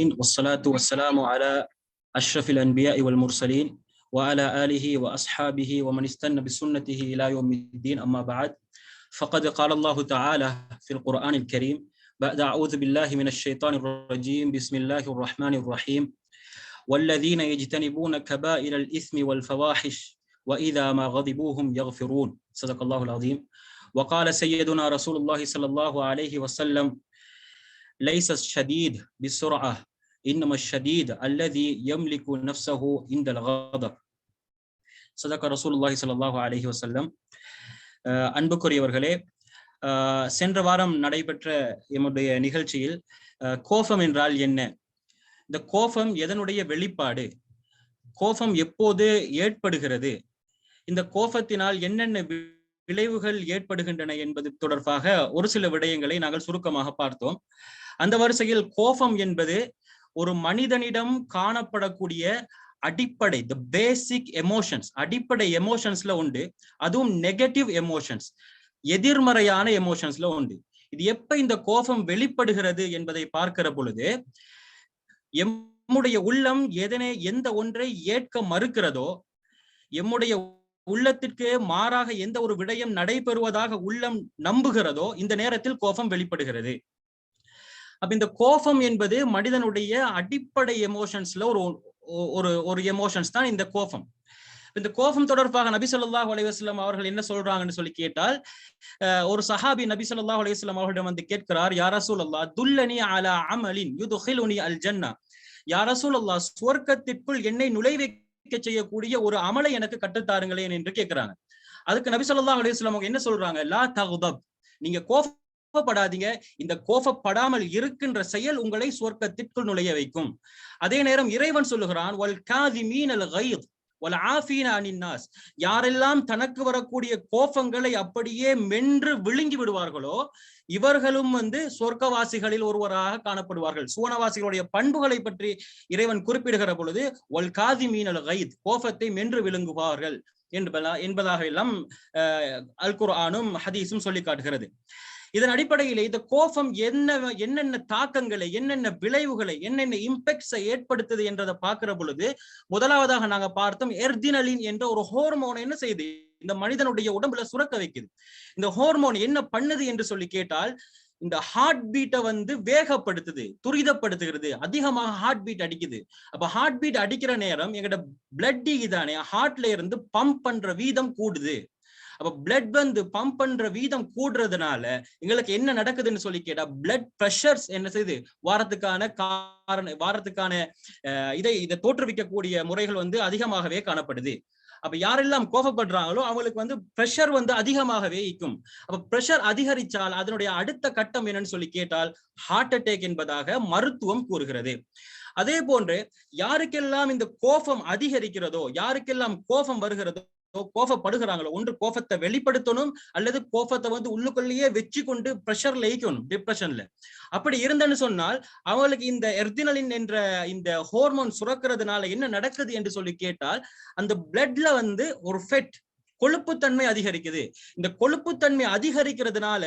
والصلاة والسلام على أشرف الأنبياء والمرسلين وعلى آله وأصحابه ومن استنى بسنته إلى يوم الدين أما بعد. فقد قال الله تعالى في القرآن الكريم بعد أعوذ بالله من الشيطان الرجيم بسم الله الرحمن الرحيم. والذين يجتنبون كبائر الإثم والفواحش وإذا ما غضبوهم يغفرون. صدق الله العظيم. وقال سيدنا رسول الله صلى الله عليه وسلم ليس الشديد بسرعة إنما الشديد الذي يملك نفسه عند الغضب صدق رسول الله صلى الله عليه وسلم அன்புக்குரியவர்களே சென்ற வாரம் நடைபெற்ற எம்முடைய நிகழ்ச்சியில் கோபம் என்றால் என்ன இந்த கோபம் எதனுடைய வெளிப்பாடு கோபம் எப்போது ஏற்படுகிறது இந்த கோபத்தினால் என்னென்ன விளைவுகள் ஏற்படுகின்றன என்பது தொடர்பாக ஒரு சில விடயங்களை நாங்கள் சுருக்கமாக பார்த்தோம் அந்த வரிசையில் கோபம் என்பது ஒரு மனிதனிடம் காணப்படக்கூடிய அடிப்படை த பேசிக் எமோஷன்ஸ் அடிப்படை எமோஷன்ஸ்ல உண்டு. அதுவும் நெகட்டிவ் எமோஷன்ஸ் எதிர்மறையான எமோஷன்ஸ்ல உண்டு. இது எப்ப இந்த கோபம் வெளிப்படுகிறது என்பதை பார்க்கிற பொழுது எம்முடைய உள்ளம் எதனை எந்த ஒன்றை ஏற்க மறுக்கிறதோ எம்முடைய உள்ளத்திற்கு மாறாக எந்த ஒரு விடயம் நடைபெறுவதாக உள்ளம் நம்புகிறதோ இந்த நேரத்தில் கோபம் வெளிப்படுகிறது. அப்ப இந்த கோபம் என்பது மனிதனுடைய அடிப்படை எமோஷன்ஸ்ல ஒரு ஒரு ஒரு எமோஷன்ஸ் தான் இந்த கோபம். இந்த கோபம் தொடர்பாக நபி சொல்லாஹ் அலைவாஸ்லாம் அவர்கள் என்ன சொல்றாங்கன்னு சொல்லி கேட்டால் ஒரு சஹாபி நபி சொல்லாஹ் அலைவாஸ்லாம் அவர்களிடம் வந்து கேட்கிறார் யாரா அல்லா துல்லனி அலா அமலின் யுதுஹிலுனி அல் ஜன்னா யாரா சூழல்லா சுவர்க்கத்திற்குள் என்னை நுழைவிக்க செய்யக்கூடிய ஒரு அமலை எனக்கு கட்டுத்தாருங்களேன் என்று கேட்கிறாங்க. அதுக்கு நபி சொல்லாஹ் அலைவாஸ்லாம் அவங்க என்ன சொல்றாங்க? லா தகுதப். நீங்க கோபம் கோபப்படாதீங்க. இந்த கோபப்படாமல் இருக்கின்ற செயல் உங்களை சொர்க்கத்திற்குள் நுழைய வைக்கும். அதே நேரம் இறைவன் சொல்லுகிறான் யாரெல்லாம் தனக்கு வரக்கூடிய கோபங்களை அப்படியே மென்று விழுங்கி விடுவார்களோ இவர்களும் வந்து சொர்க்கவாசிகளில் ஒருவராக காணப்படுவார்கள். சுவனவாசிகளுடைய பண்புகளை பற்றி இறைவன் குறிப்பிடுகிற பொழுது ஒல் காதி மீனல் கைத் கோபத்தை மென்று விழுங்குவார்கள். என்பதா என்பதாக எல்லாம் அல் குர்ஆனும் ஹதீஸும் சொல்லி காட்டுகிறது. இதன் அடிப்படையிலே இந்த கோபம் என்ன என்னென்ன தாக்கங்களை என்னென்ன விளைவுகளை என்னென்ன இம்பெக்ட்ஸை ஏற்படுத்துது என்றதை பார்க்கிற பொழுது முதலாவதாக நாங்க பார்த்தோம் எர்தினலின் என்ற ஒரு ஹோர்மோன் என்ன செய்யுது இந்த மனிதனுடைய உடம்புல சுரக்க வைக்குது. இந்த ஹோர்மோன் என்ன பண்ணுது என்று சொல்லி கேட்டால் இந்த ஹார்ட் பீட்டை வந்து வேகப்படுத்துது துரிதப்படுத்துகிறது அதிகமாக ஹார்ட் பீட் அடிக்குது. அப்ப ஹார்ட் பீட் அடிக்கிற நேரம் எங்கட பிளட் தானே ஹார்ட்ல இருந்து பம்ப் பண்ற வீதம் கூடுது. அப்ப பிளட் வந்து பம்ப் பண்ற வீதம் கூடுறதுனால எங்களுக்கு என்ன நடக்குதுன்னு சொல்லி கேட்டா பிளட் ப்ரெஷர்ஸ் என்ன செய்யுது வாரத்துக்கான காரண வாரத்துக்கான இதை இதை தோற்றுவிக்கக்கூடிய முறைகள் வந்து அதிகமாகவே காணப்படுது. அப்ப யாரெல்லாம் கோபப்படுறாங்களோ அவங்களுக்கு வந்து ப்ரெஷர் வந்து அதிகமாகவே இருக்கும். அப்ப ப்ரெஷர் அதிகரிச்சால் அதனுடைய அடுத்த கட்டம் என்னன்னு சொல்லி கேட்டால் ஹார்ட் அட்டேக் என்பதாக மருத்துவம் கூறுகிறது. அதே போன்று யாருக்கெல்லாம் இந்த கோபம் அதிகரிக்கிறதோ யாருக்கெல்லாம் கோபம் வருகிறதோ கோபப்படுகிறாங்களோ ஒன்று கோபத்தை வெளிப்படுத்தணும் அல்லது கோபத்தை வந்து உள்ளுக்குள்ளேயே வச்சு கொண்டு ப்ரெஷர்ல லயிக்கணும் டிப்ரெஷன்ல அப்படி இருந்தேன்னு சொன்னால் அவங்களுக்கு இந்த எர்தினலின் என்ற இந்த ஹோர்மோன் சுரக்கிறதுனால என்ன நடக்குது என்று சொல்லி கேட்டால் அந்த பிளட்ல வந்து ஒரு ஃபெட் கொழுப்புத்தன்மை அதிகரிக்குது. இந்த கொழுப்புத்தன்மை அதிகரிக்கிறதுனால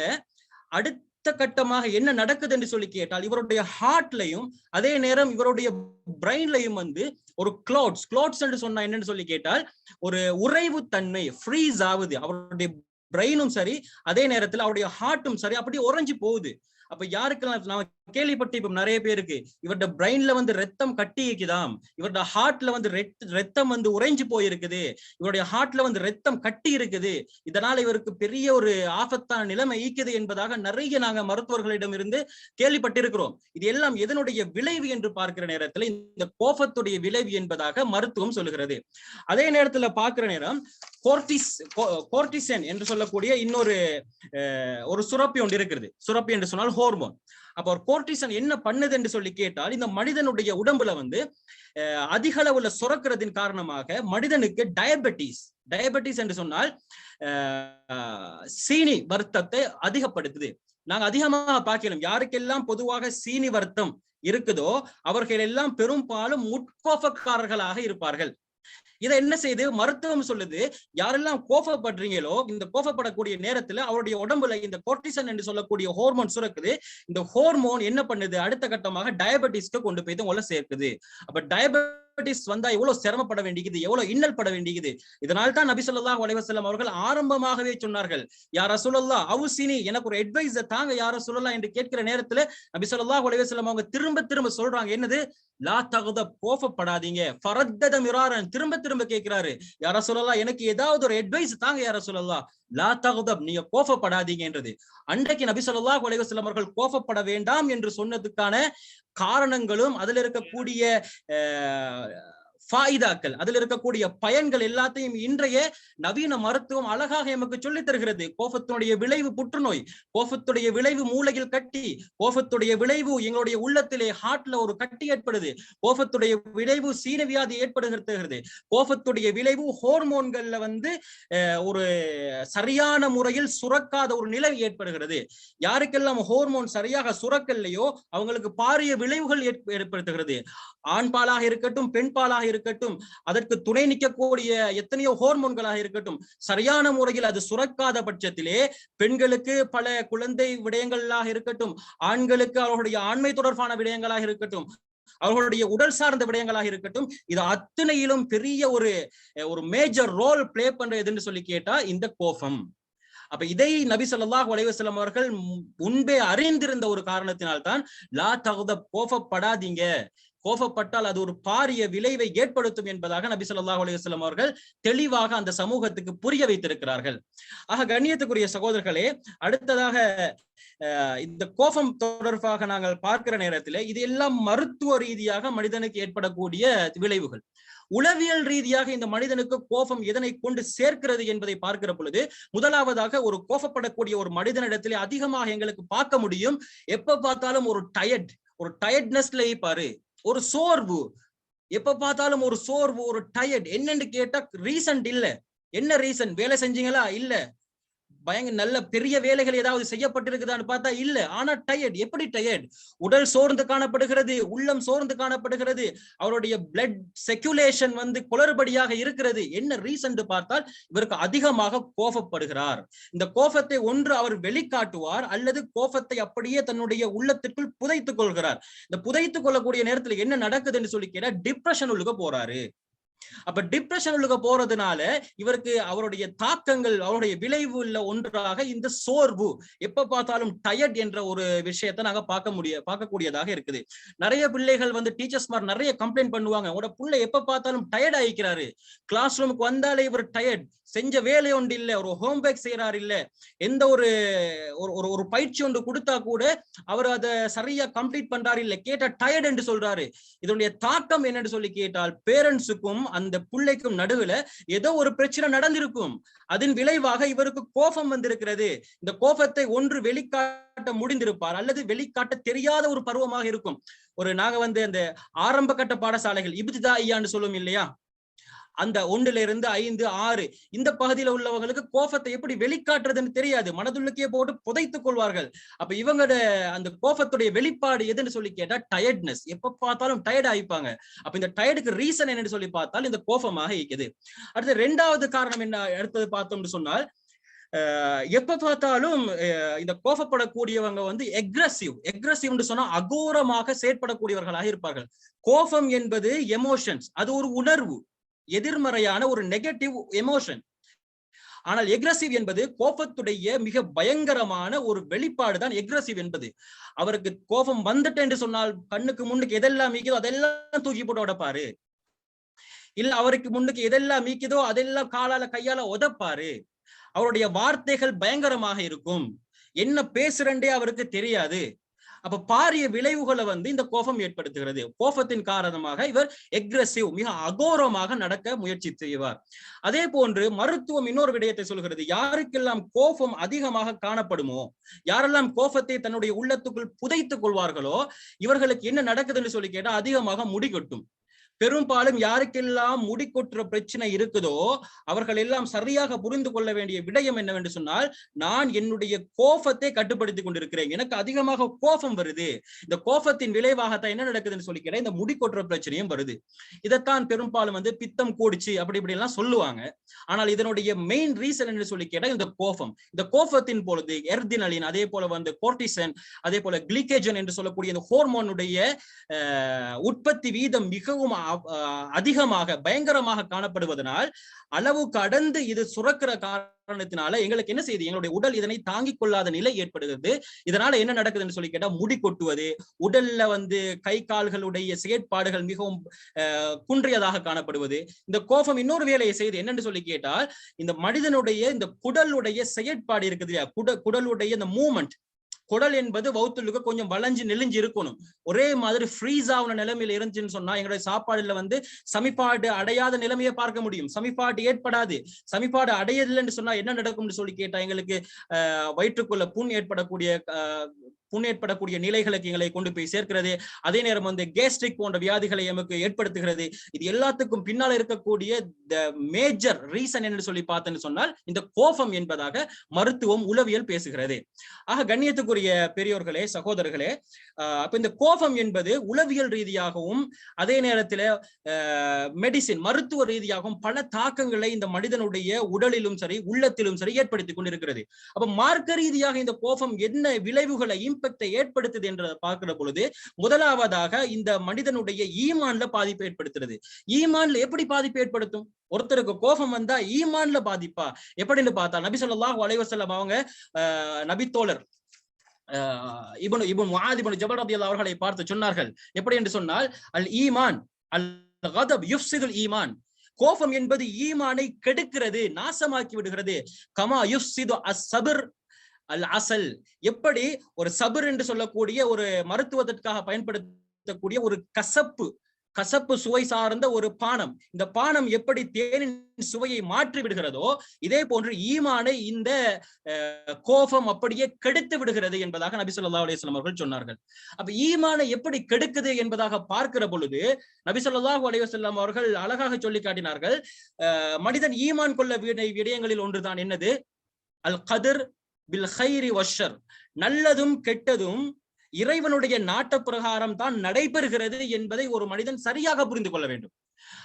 அடுத்த கட்டமாக என்ன நடக்குது என்று சொல்லி கேட்டால் இவருடைய ஹார்ட்லையும் அதே நேரம் இவருடைய பிரெயின்லையும் வந்து ஒரு கிளோட்ஸ் கிளாட்ஸ் என்று சொன்னா என்னன்னு சொல்லி கேட்டால் ஒரு உறைவு தன்மை ஃப்ரீஸ் ஆகுது. அவருடைய பிரெயினும் சரி அதே நேரத்தில் அவருடைய ஹார்ட்டும் சரி அப்படி உறைஞ்சு போகுது. அப்ப யாருக்கெல்லாம் நான் கேள்விப்பட்டு இப்ப நிறைய பேருக்கு. இவரோட பிரெயின்ல வந்து ரத்தம் கட்டி இருக்குதாம். இவரோட ஹார்ட்ல வந்து ரத்தம் வந்து உறைஞ்சு போயிருக்குது. இவருடைய ஹார்ட்ல வந்து ரத்தம் கட்டி இருக்குது. இதனால இவருக்கு பெரிய ஒரு ஆபத்தான நிலைமை ஈக்குது என்பதாக நிறைய நாங்க மருத்துவர்களிடம் இருந்து கேள்விப்பட்டிருக்கிறோம். இது எல்லாம் எதனுடைய விளைவு என்று பார்க்கிற நேரத்துல இந்த கோபத்துடைய விளைவு என்பதாக மருத்துவம் சொல்லுகிறது. அதே நேரத்துல பார்க்கிற நேரம் கோர்டிஸ் கோர்டிசன் என்று சொல்லக்கூடிய இன்னொரு ஒரு சுரப்பி ஒன்று இருக்கிறது. சுரப்பி என்று சொன்னால் ஹோர்மோன் அப்ப ஒரு கோர்டிசன் என்ன பண்ணுது என்று சொல்லி கேட்டால் இந்த மனிதனுடைய உடம்புல வந்து அதிக அளவுல சுரக்கிறதின் காரணமாக மனிதனுக்கு டயபெட்டிஸ் டயபெட்டிஸ் என்று சொன்னால் சீனி வருத்தத்தை அதிகப்படுத்துது. நாங்க அதிகமாக பார்க்கலாம் யாருக்கெல்லாம் பொதுவாக சீனி வருத்தம் இருக்குதோ அவர்கள் எல்லாம் பெரும்பாலும் முட்கோபக்காரர்களாக இருப்பார்கள். இதை என்ன செய்து? மருத்துவம் சொல்லுது யாரெல்லாம் கோபப்படுறீங்களோ இந்த கோபப்படக்கூடிய நேரத்துல அவருடைய உடம்புல இந்த கோர்டிசன் என்று சொல்லக்கூடிய ஹோர்மோன் சுரக்குது. இந்த ஹோர்மோன் என்ன பண்ணுது? அடுத்த கட்டமாக டயபெட்டிஸ்க்கு கொண்டு போய் உங்களை சேர்க்குது. அப்ப டயபெட்டிஸ் வந்தா எவ்வளவு சிரமப்பட வேண்டியது எவ்வளவு இன்னல் பட வேண்டியது. இதனால் தான் நபி சொல்லா அலைஹி அவர்கள் ஆரம்பமாகவே சொன்னார்கள் யார சொல்லல்லா அவுசினி எனக்கு ஒரு அட்வைஸ் தாங்க யார சொல்லலாம் என்று கேட்கிற நேரத்துல நபி சொல்லா அலைஹி அவங்க திரும்ப திரும்ப சொல்றாங்க என்னது? லா தகுத கோபப்படாதீங்க ஃபரத்தத மிராரன் திரும்ப திரும்ப கேட்கிறாரு யார சொல்லலாம் எனக்கு ஏதாவது ஒரு அட்வைஸ் தாங்க யார சொல்லலாம் லா தகுதப் நீங்க கோபப்படாதீங்கன்றது. அன்றைக்கு நபி சொல்லா அலைஹி அவர்கள் கோபப்பட வேண்டாம் என்று சொன்னதுக்கான காரணங்களும் அதுல இருக்கக்கூடிய ஃபாயிதாக்கள். அதுல இருக்கக்கூடிய பயன்கள் எல்லாத்தையும் இன்றைய நவீன மருத்துவம் அழகாக எமக்கு சொல்லித் தருகிறது. கோபத்தினுடைய விளைவு புற்றுநோய் கோபத்துடைய விளைவு மூளையில் கட்டி கோபத்துடைய விளைவு எங்களுடைய உள்ளத்திலே ஹார்ட்ல ஒரு கட்டி ஏற்படுது. கோபத்துடைய விளைவு சீன வியாதி ஏற்படுகிறது. கோபத்துடைய விளைவு ஹோர்மோன்கள்ல வந்து ஒரு சரியான முறையில் சுரக்காத ஒரு நிலை ஏற்படுகிறது. யாருக்கெல்லாம் ஹோர்மோன் சரியாக சுரக்கல்லையோ அவங்களுக்கு பாரிய விளைவுகள் ஏற்படுத்துகிறது. ஆண்பாலாக இருக்கட்டும் பெண்பாலாக இருக்கட்டும். அதற்கு துணை நிற்கக்கூடிய எத்தனையோ ஹோர்மோன்களாக இருக்கட்டும். சரியான முறையில் அது சுரக்காத பட்சத்திலே பெண்களுக்கு பல குழந்தை விடயங்களாக இருக்கட்டும். ஆண்களுக்கு அவர்களுடைய ஆண்மை தொடர்பான விடயங்களாக இருக்கட்டும். அவர்களுடைய உடல் சார்ந்த விடயங்களாக இருக்கட்டும். இது அத்தனையிலும் பெரிய ஒரு ஒரு மேஜர் ரோல் பிளே பண்றதுன்னு சொல்லி கேட்டா இந்த கோபம். அப்ப இதை நபி சொல்லாஹ் வலைவசலம் அவர்கள் முன்பே அறிந்திருந்த ஒரு காரணத்தினால்தான் லா தகுத கோபப்படாதீங்க. கோபப்பட்டால் அது ஒரு பாரிய விளைவை ஏற்படுத்தும் என்பதாக நபி சொல்லாஹ் அலையுஸ்லாம் அவர்கள் தெளிவாக அந்த சமூகத்துக்கு புரிய வைத்திருக்கிறார்கள். ஆக கண்ணியத்துக்குரிய சகோதரர்களே அடுத்ததாக இந்த கோபம் தொடர்பாக நாங்கள் பார்க்கிற நேரத்தில் இது எல்லாம் மருத்துவ ரீதியாக மனிதனுக்கு ஏற்படக்கூடிய விளைவுகள். உளவியல் ரீதியாக இந்த மனிதனுக்கு கோபம் எதனை கொண்டு சேர்க்கிறது என்பதை பார்க்கிற பொழுது முதலாவதாக ஒரு கோபப்படக்கூடிய ஒரு மனிதனிடத்திலே அதிகமாக எங்களுக்கு பார்க்க முடியும். எப்ப பார்த்தாலும் ஒரு டயர்ட் ஒரு டயர்ட்னஸ்ல பாரு. ஒரு சோர்வு. எப்ப பார்த்தாலும் ஒரு சோர்வு ஒரு டயர்ட் என்னன்னு கேட்டா ரீசன்ட் இல்ல. என்ன ரீசன் வேலை செஞ்சீங்களா? இல்ல. பயங்க நல்ல பெரிய வேலைகள் ஏதாவது செய்யப்பட்டிருக்குதான்னு பார்த்தா இல்ல. ஆனா டயர்ட் எப்படி டயர்ட் உடல் சோர்ந்து காணப்படுகிறது உள்ளம் சோர்ந்து காணப்படுகிறது அவருடைய பிளட் செக்குலேஷன் வந்து குளறுபடியாக இருக்கிறது. என்ன ரீசன் பார்த்தால் இவருக்கு அதிகமாக கோபப்படுகிறார். இந்த கோபத்தை ஒன்று அவர் வெளிக்காட்டுவார் அல்லது கோபத்தை அப்படியே தன்னுடைய உள்ளத்திற்குள் புதைத்துக் கொள்கிறார். இந்த புதைத்துக் கொள்ளக்கூடிய நேரத்துல என்ன நடக்குதுன்னு சொல்லி கேட்டா டிப்ரெஷன் உள்ளுக்க போறாரு. அப்ப டிப்ரெஷன் போறதுனால இவருக்கு அவருடைய தாக்கங்கள் அவருடைய விளைவு உள்ள ஒன்றாக இந்த சோர்வு எப்ப பார்த்தாலும் டயர்ட் என்ற ஒரு விஷயத்த நாங்க பார்க்க முடிய பார்க்கக்கூடியதாக இருக்குது. நிறைய பிள்ளைகள் வந்து டீச்சர்ஸ் மாதிரி நிறைய கம்ப்ளைண்ட் பண்ணுவாங்க. உங்களோட பிள்ளை எப்ப பார்த்தாலும் டயர்ட் ஆயிக்கிறாரு கிளாஸ் ரூமுக்கு வந்தாலே இவர் டயர்ட் செஞ்ச வேலை ஒன்று இல்ல. ஒரு ஹோம்ஒர்க் செய்யறாரு இல்ல. எந்த ஒரு ஒரு ஒரு பயிற்சி ஒன்று கொடுத்தா கூட அவர் அதை சரியா கம்ப்ளீட் பண்றாரு இல்ல. கேட்டா டயர்ட் என்று சொல்றாரு. இதனுடைய தாக்கம் என்னன்னு சொல்லி கேட்டால் பேரண்ட்ஸுக்கும் அந்த பிள்ளைக்கும் நடுவுல ஏதோ ஒரு பிரச்சனை நடந்திருக்கும். அதன் விளைவாக இவருக்கு கோபம் வந்திருக்கிறது. இந்த கோபத்தை ஒன்று வெளிக்காட்ட முடிந்திருப்பார் அல்லது வெளிக்காட்ட தெரியாத ஒரு பருவமாக இருக்கும். ஒரு நாங்க வந்து அந்த ஆரம்ப கட்ட பாடசாலைகள் இபுதிதா ஐயான்னு சொல்லுவோம் இல்லையா? அந்த ஒன்றுல இருந்து ஐந்து ஆறு இந்த பகுதியில உள்ளவங்களுக்கு கோபத்தை எப்படி வெளிக்காட்டுறதுன்னு தெரியாது. மனதுள்ளக்கே போட்டு புதைத்துக் கொள்வார்கள். அப்ப இவங்களோட அந்த கோபத்துடைய வெளிப்பாடு எதுன்னு சொல்லி கேட்டா டயர்ட்னஸ் எப்ப பார்த்தாலும் டயர்ட் ஆயிப்பாங்க அப்ப இந்த டயர்டுக்கு ரீசன் என்னன்னு சொல்லி பார்த்தால் இந்த கோபமாக இருக்குது. அடுத்து ரெண்டாவது காரணம் என்ன? அடுத்தது பார்த்தோம்னு சொன்னால் எப்ப பார்த்தாலும் இந்த கோபப்படக்கூடியவங்க வந்து எக்ரஸிவ் எக்ரஸிவ்னு சொன்னா அகோரமாக செயற்படக்கூடியவர்களாக இருப்பார்கள். கோபம் என்பது எமோஷன்ஸ் அது ஒரு உணர்வு. எதிர்மறையான ஒரு நெகட்டிவ் எமோஷன் ஆனால் எக்ரசிவ் என்பது கோபத்துடைய மிக பயங்கரமான ஒரு வெளிப்பாடு தான் எக்ரசிவ் என்பது. அவருக்கு கோபம் வந்துட்டு என்று சொன்னால் கண்ணுக்கு முன்னுக்கு எதெல்லாம் மீக்குதோ அதெல்லாம் தூக்கி போட்டு உடப்பாரு. இல்ல அவருக்கு முன்னுக்கு எதெல்லாம் மீக்குதோ அதெல்லாம் காலால கையால உதப்பாரு. அவருடைய வார்த்தைகள் பயங்கரமாக இருக்கும். என்ன பேசுறண்டே அவருக்கு தெரியாது. அப்ப பாரிய விளைவுகளை வந்து இந்த கோபம் ஏற்படுத்துகிறது. கோபத்தின் காரணமாக இவர் எக்ரெசிவ் மிக அகோரமாக நடக்க முயற்சி செய்வார். அதே போன்று மருத்துவம் இன்னொரு விடயத்தை சொல்கிறது. யாருக்கெல்லாம் கோபம் அதிகமாக காணப்படுமோ யாரெல்லாம் கோபத்தை தன்னுடைய உள்ளத்துக்குள் புதைத்துக் கொள்வார்களோ இவர்களுக்கு என்ன நடக்குதுன்னு சொல்லி கேட்டா அதிகமாக முடிகட்டும் பெரும்பாலும் யாருக்கெல்லாம் முடி கொட்டுற பிரச்சனை இருக்குதோ அவர்கள் எல்லாம் சரியாக புரிந்து கொள்ள வேண்டிய விடயம் என்னவென்று சொன்னால் நான் என்னுடைய கோபத்தை கட்டுப்படுத்திக் கொண்டிருக்கிறேன். எனக்கு அதிகமாக கோபம் வருது. இந்த கோபத்தின் விளைவாகத்தான் என்ன நடக்குதுன்னு சொல்லி கேட்டா இந்த முடி கொட்டுற பிரச்சனையும் வருது. இதைத்தான் பெரும்பாலும் வந்து பித்தம் கூடிச்சு அப்படி இப்படி எல்லாம் சொல்லுவாங்க. ஆனால் இதனுடைய மெயின் ரீசன் என்று சொல்லி கேட்டா இந்த கோபம். இந்த கோபத்தின் பொழுது எர்தினலின் அதே போல வந்து கோர்டிசன் அதே போல கிளிகேஜன் என்று சொல்லக்கூடிய இந்த ஹோர்மோனுடைய உற்பத்தி வீதம் மிகவும் அதிகமாக பயங்கரமாக காணப்படுவதனால் அளவு கடந்து இது சுரக்கிற காரணத்தினால எங்களுக்கு என்ன செய்யுது? எங்களுடைய உடல் இதனை தாங்கிக் கொள்ளாத நிலை ஏற்படுகிறது. இதனால என்ன நடக்குதுன்னு சொல்லி கேட்டா முடி கொட்டுவது உடல்ல வந்து கை கால்களுடைய செயற்பாடுகள் மிகவும் அஹ், குன்றியதாக காணப்படுவது. இந்த கோபம் இன்னொரு வேலையை செய்து என்னன்னு சொல்லி கேட்டால் இந்த மனிதனுடைய இந்த குடலுடைய செயற்பாடு இருக்குது இல்லையா? குட குடலுடைய இந்த மூமெண்ட் குடல் என்பது வவுத்துலுக்கு கொஞ்சம் வளைஞ்சு நெளிஞ்சு இருக்கணும். ஒரே மாதிரி ஃப்ரீஸ் ஆகுன நிலைமையில இருந்துச்சுன்னு சொன்னா எங்களுடைய சாப்பாடுல வந்து சமிப்பாடு அடையாத நிலைமையை பார்க்க முடியும். சமிப்பாடு ஏற்படாது. சமிப்பாடு அடையதில்லைன்னு சொன்னா என்ன நடக்கும்னு சொல்லி கேட்டா எங்களுக்கு ஆஹ் வயிற்றுக்குள்ள புண் ஏற்படக்கூடிய புண்ணேற்படக்கூடிய நிலைகளுக்கு எங்களை கொண்டு போய் சேர்க்கிறது. அதே நேரம் வந்து கேஸ்ட்ரிக் போன்ற வியாதிகளை எமக்கு ஏற்படுத்துகிறது. இது எல்லாத்துக்கும் பின்னால இருக்கக்கூடிய த மேஜர் ரீசன் என்று சொல்லி பார்த்தேன்னு சொன்னால் இந்த கோபம் என்பதாக மருத்துவம் உளவியல் பேசுகிறது. ஆக கண்ணியத்துக்குரிய பெரியோர்களே சகோதரர்களே ஆஹ் அப்ப இந்த கோபம் என்பது உளவியல் ரீதியாகவும் அதே நேரத்தில் மெடிசின் மருத்துவ ரீதியாகவும் பல தாக்கங்களை இந்த மனிதனுடைய உடலிலும் சரி உள்ளத்திலும் சரி ஏற்படுத்தி கொண்டிருக்கிறது. அப்ப மார்க்க ரீதியாக இந்த கோபம் என்ன விளைவுகளை இம்பெக்டை ஏற்படுத்துது என்ற பார்க்கிற பொழுது முதலாவதாக இந்த மனிதனுடைய ஈமான்ல பாதிப்பு ஏற்படுத்துறது. ஈமான்ல எப்படி பாதிப்பு ஏற்படுத்தும்? ஒருத்தருக்கு கோபம் வந்தா ஈமான்ல பாதிப்பா? எப்படின்னு பார்த்தா நபி சொல்லாஹ் அலைவசல்லம் அவங்க ஆஹ் நபித்தோழர் ஆஹ் இபன் இப்னு முஆத் இப்னு ஜபல் ரலியல்லாஹு அவர்களை பார்த்து சொன்னார்கள். எப்படி என்று சொன்னால் அல் ஈமான் அல் கதப் யுஃப்சிதுல் ஈமான். கோபம் என்பது ஈமானை கெடுக்கிறது நாசமாக்கி விடுகிறது. கமா யுஃப்சிது அஸ்ஸபிர் அல் அசல் எப்படி? ஒரு சபர் என்று சொல்லக்கூடிய ஒரு மருத்துவத்திற்காக பயன்படுத்தக்கூடிய ஒரு கசப்பு கசப்பு சுவை சார்ந்த ஒரு பானம். இந்த பானம் எப்படி தேனின் சுவையை மாற்றி விடுகிறதோ இதே போன்று ஈமானை இந்த கோபம் அப்படியே கெடுத்து விடுகிறது என்பதாக நபி ஸல்லல்லாஹு அலைஹி அவர்கள் சொன்னார்கள். அப்ப ஈமானை எப்படி கெடுக்குது என்பதாக பார்க்கிற பொழுது நபி ஸல்லல்லாஹு அலைஹி அவர்கள் அழகாக சொல்லி காட்டினார்கள் மனிதன் ஈமான் கொள்ள விடை விடயங்களில் ஒன்றுதான். என்னது? அல் கதிர் பில் ஹைரி வஷர் நல்லதும் கெட்டதும் இறைவனுடைய நாட்ட பிரகாரம் தான் நடைபெறுகிறது என்பதை ஒரு மனிதன் சரியாக புரிந்து கொள்ள வேண்டும்.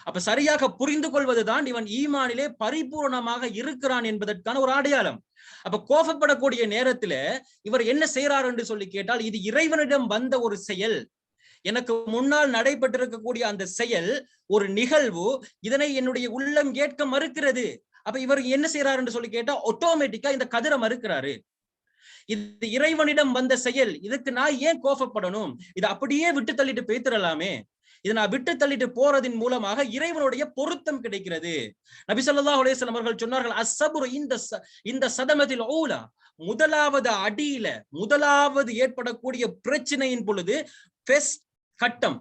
அப்ப சரியாக புரிந்து கொள்வதுதான் இவன் ஈமானிலே பரிபூர்ணமாக இருக்கிறான் என்பதற்கான ஒரு அடையாளம். அப்ப கோபப்படக்கூடிய நேரத்துல இவர் என்ன செய்யறார் என்று சொல்லி கேட்டால் இது இறைவனிடம் வந்த ஒரு செயல். எனக்கு முன்னால் நடைபெற்றிருக்கக்கூடிய அந்த செயல் ஒரு நிகழ்வு இதனை என்னுடைய உள்ளம் ஏற்க மறுக்கிறது. அப்ப இவர் என்ன செய்யறாரு என்று சொல்லி கேட்டா ஆட்டோமேட்டிக்கா இந்த கதிரை மறுக்கிறாரு. இது இறைவனிடம் வந்த செயல். இதுக்கு நான் ஏன் கோபப்படணும்? இது அப்படியே விட்டு தள்ளிட்டு பேத்துடலாமே இதை நான் விட்டு தள்ளிட்டு போறதின் மூலமாக இறைவனுடைய பொருத்தம் கிடைக்கிறது. நபி ஸல்லல்லாஹு அவர்கள் சொன்னார்கள் அஸ்ஸப்ரு இந்த ச- இந்த சதமத்தில் ஓலா முதலாவது அடியில முதலாவது ஏற்படக்கூடிய பிரச்சனையின் பொழுது கட்டம்.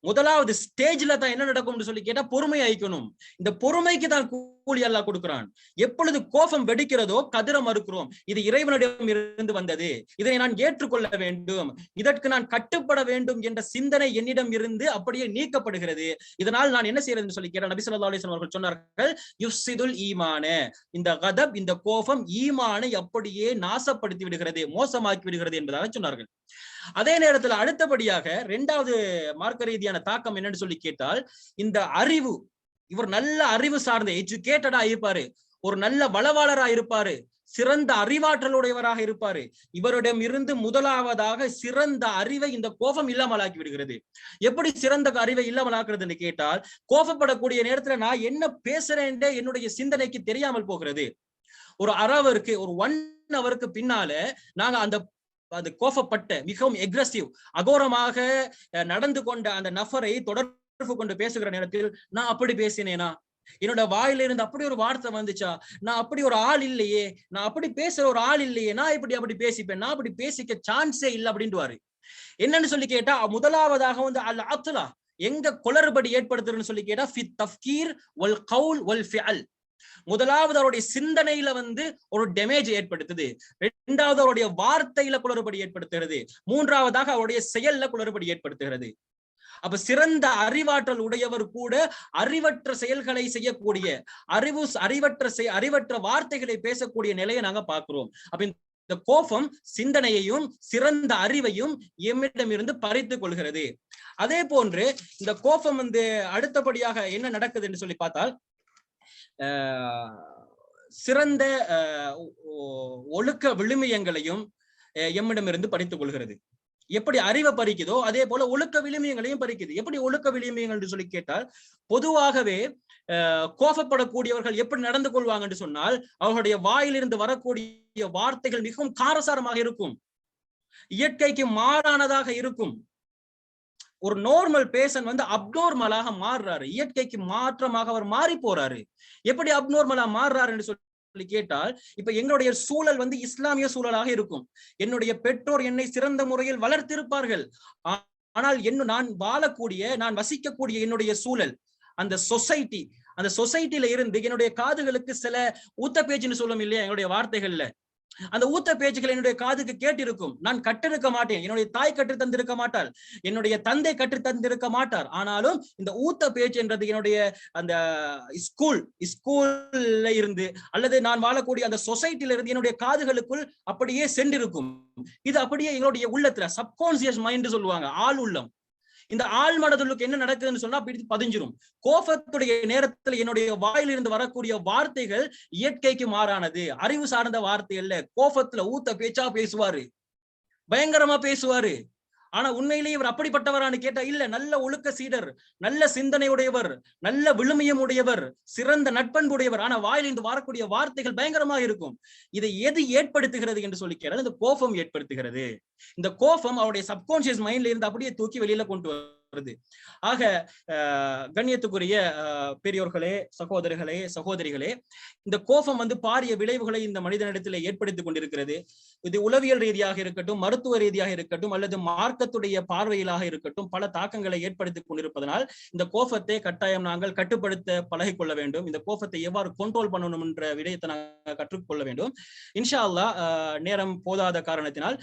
முதலாவது ஸ்டேஜ்ல தான் என்ன நடக்கும்னு சொல்லி கேட்டா பொறுமை அழிக்கணும் இந்த பொறுமைக்கு தான் கூலி அல்லா கொடுக்கிறான். எப்பொழுது கோபம் வெடிக்கிறதோ கதிர மறுக்கிறோம். இது இறைவனிடம் இருந்து வந்தது. இதனை நான் ஏற்றுக்கொள்ள வேண்டும். இதற்கு நான் கட்டுப்பட வேண்டும் என்ற சிந்தனை என்னிடம் இருந்து அப்படியே நீக்கப்படுகிறது. இதனால் நான் என்ன செய்யறதுன்னு சொல்லி கேட்டேன் நபி ஸல்லல்லாஹு அவர்கள் சொன்னார்கள் யுசிதுல் ஈமான. இந்த கதப் இந்த கோபம் ஈமானை அப்படியே நாசப்படுத்தி விடுகிறது மோசமாக்கி விடுகிறது என்பதாக சொன்னார்கள். அதே நேரத்துல அடுத்தபடியாக இரண்டாவது மார்க்க ரீதியான தாக்கம் என்னன்னு சொல்லி கேட்டால் இந்த அறிவு இவர் நல்ல அறிவு சார்ந்த எஜுகேட்டடா இருப்பாரு. ஒரு நல்ல வளவாளரா இருப்பாரு. சிறந்த அறிவாற்றலுடையவராக இருப்பாரு. இவரிடம் இருந்து முதலாவதாக சிறந்த அறிவை இந்த கோபம் இல்லாமலாக்கி விடுகிறது. எப்படி சிறந்த அறிவை இல்லாமலாக்குறதுன்னு கேட்டால் கோபப்படக்கூடிய நேரத்துல நான் என்ன பேசுறேன்றே என்னுடைய சிந்தனைக்கு தெரியாமல் போகிறது. ஒரு அரவருக்கு ஒரு ஒன் அவருக்கு பின்னால நாங்க அந்த அது கோபப்பட்ட மிகவும் எக்ரஸிவ் அகோரமாக நடந்து கொண்ட அந்த நபரை தொடர்பு கொண்டு பேசுகிற நேரத்தில் நான் அப்படி பேசினேனா? என்னோட வாயில இருந்து அப்படி ஒரு வார்த்தை வந்துச்சா? நான் அப்படி ஒரு ஆள் இல்லையே? நான் அப்படி பேசுற ஒரு ஆள் இல்லையே? நான் இப்படி அப்படி பேசிப்பேன். நான் அப்படி பேசிக்க சான்ஸே இல்லை அப்படின்ட்டு என்னன்னு சொல்லி கேட்டா முதலாவதாக வந்து அல் அத்துலா எங்க குளறுபடி ஏற்படுத்துறதுன்னு சொல்லி கேட்டா ஃபி தஃப்கீர் வல் கவுல் ஒல் ஃபியல் முதலாவது அவருடைய சிந்தனையில வந்து ஒரு டேமேஜ் ஏற்படுத்துது. இரண்டாவது அவருடைய வார்த்தையில குளறுபடி ஏற்படுத்துகிறது. மூன்றாவதாக அவருடைய செயல்ல குளறுபடி ஏற்படுத்துகிறது. அப்ப சிறந்த அறிவாற்றல் உடையவர் கூட அறிவற்ற செயல்களை செய்யக்கூடிய அறிவு அறிவற்ற செய் அறிவற்ற வார்த்தைகளை பேசக்கூடிய நிலையை நாங்க பாக்குறோம் அப்ப இந்த கோபம் சிந்தனையையும் சிறந்த அறிவையும் எம்மிடமிருந்து பறித்துக் கொள்கிறது. அதே போன்று இந்த கோபம் வந்து அடுத்தபடியாக என்ன நடக்குது என்று சொல்லி பார்த்தால் ஆஹ் சிறந்த ஒ- ஒழுக்க விழுமியங்களையும் அஹ் எம்மிடமிருந்து பறித்துக் கொள்கிறது. எப்படி அறிவை பறிக்குதோ அதே போல ஒழுக்க விளிமியங்களையும் பறிக்குது. எப்படி ஒழுக்க விளிமியங்கள் என்று சொல்லி கேட்டால் பொதுவாகவே கோபப்படக்கூடியவர்கள் எப்படி நடந்து கொள்வாங்க என்று சொன்னால் அவர்களுடைய வாயிலிருந்து வரக்கூடிய வார்த்தைகள் மிகவும் காரசாரமாக இருக்கும். இயற்கைக்கு மாறானதாக இருக்கும். ஒரு நார்மல் பேசன் வந்து அப்நோர்மலாக மாறுறாரு. இயற்கைக்கு மாற்றமாக அவர் மாறி போறாரு. எப்படி அப்நோர்மலா மாறுறாரு என்று சொல்லி கேட்டால் இப்ப எங்களுடைய சூழல் வந்து இஸ்லாமிய சூழலாக இருக்கும். என்னுடைய பெற்றோர் என்னை சிறந்த முறையில் வளர்த்திருப்பார்கள். ஆனால் என்ன நான் வாழக்கூடிய நான் வசிக்கக்கூடிய என்னுடைய சூழல் அந்த சொசைட்டி அந்த சொசைட்டில இருந்து என்னுடைய காதுகளுக்கு சில ஊத்த பேச்சுன்னு சொல்லும் இல்லையா என்னுடைய வார்த்தைகள்ல? அந்த ஊத்த பேச்சுகள் என்னுடைய காதுக்கு கேட்டிருக்கும். நான் கற்றிருக்க மாட்டேன். என்னுடைய தாய் கற்று தந்திருக்க மாட்டாள். என்னுடைய தந்தை கற்று தந்திருக்க மாட்டார். ஆனாலும் இந்த ஊத்த பேச்சு என்றது என்னுடைய அந்த ஸ்கூல் ஸ்கூல்ல இருந்து அல்லது நான் வாழக்கூடிய அந்த சொசைட்டில இருந்து என்னுடைய காதுகளுக்குள் அப்படியே சென்றிருக்கும். இது அப்படியே எங்களுடைய உள்ளத்துல சப்கான்சியஸ் மைண்ட் சொல்லுவாங்க. ஆள் உள்ளம் இந்த ஆள் மனதுக்கு என்ன நடக்குதுன்னு சொன்னா அப்படி பதிஞ்சிரும். கோபத்துடைய நேரத்துல என்னுடைய வாயிலிருந்து வரக்கூடிய வார்த்தைகள் இயற்கைக்கு மாறானது. அறிவு சார்ந்த வார்த்தை அல்ல கோபத்துல ஊத்த பேச்சா பேசுவாரு. பயங்கரமா பேசுவாரு. ஆனா உண்மையிலேயே இவர் அப்படிப்பட்டவரான்னு கேட்டா இல்ல நல்ல ஒழுக்க சீடர் நல்ல சிந்தனை உடையவர் நல்ல விழுமியம் உடையவர் சிறந்த நட்பண்புடையவர் ஆனா வாயிலிருந்து வரக்கூடிய வார்த்தைகள் பயங்கரமா இருக்கும். இதை எது ஏற்படுத்துகிறது என்று சொல்லி கேட்டால் இந்த கோபம் ஏற்படுத்துகிறது. இந்த கோபம் அவருடைய சப்கான்சியஸ் மைண்ட்ல இருந்து அப்படியே தூக்கி வெளியில கொண்டு வருது. ஆக கண்ணியத்துக்குரிய பெரியோர்களே சகோதரர்களே சகோதரிகளே இந்த கோபம் வந்து பாரிய விளைவுகளை இந்த மனிதனிடத்தில் ஏற்படுத்திக் கொண்டிருக்கிறது. இது உளவியல் ரீதியாக இருக்கட்டும் மருத்துவ ரீதியாக இருக்கட்டும் அல்லது மார்க்கத்துடைய பார்வையிலாக இருக்கட்டும் பல தாக்கங்களை ஏற்படுத்திக் கொண்டிருப்பதனால் இந்த கோபத்தை கட்டாயம் நாங்கள் கட்டுப்படுத்த பழகிக்கொள்ள வேண்டும். இந்த கோபத்தை எவ்வாறு கண்ட்ரோல் பண்ணணும் என்ற விடயத்தை நாங்கள் கற்றுக்கொள்ள வேண்டும். இன்ஷா அல்லா நேரம் போதாத காரணத்தினால்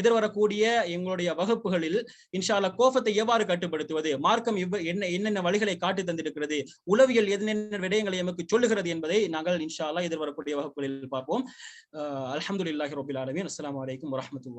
எதிர்வரக்கூடிய எங்களுடைய வகுப்புகளில் இன்ஷா அல்லா கோபத்தை எவ்வாறு கட்டு கட்டுப்படுத்துவது? மார்க்கம் என்ன என்னென்ன வழிகளை காட்டி தந்திருக்கிறது? உளவியல் என்னென்ன விடயங்களை எமக்கு சொல்லுகிறது என்பதை நாங்கள் இன்ஷா அல்லா எதிர்வரக்கூடிய வகுப்புகளில் பார்ப்போம். அலமதுல்லாஹி ரபுல் ஆலமீன். அஸ்லாம் வலைக்கம் வரமத்துல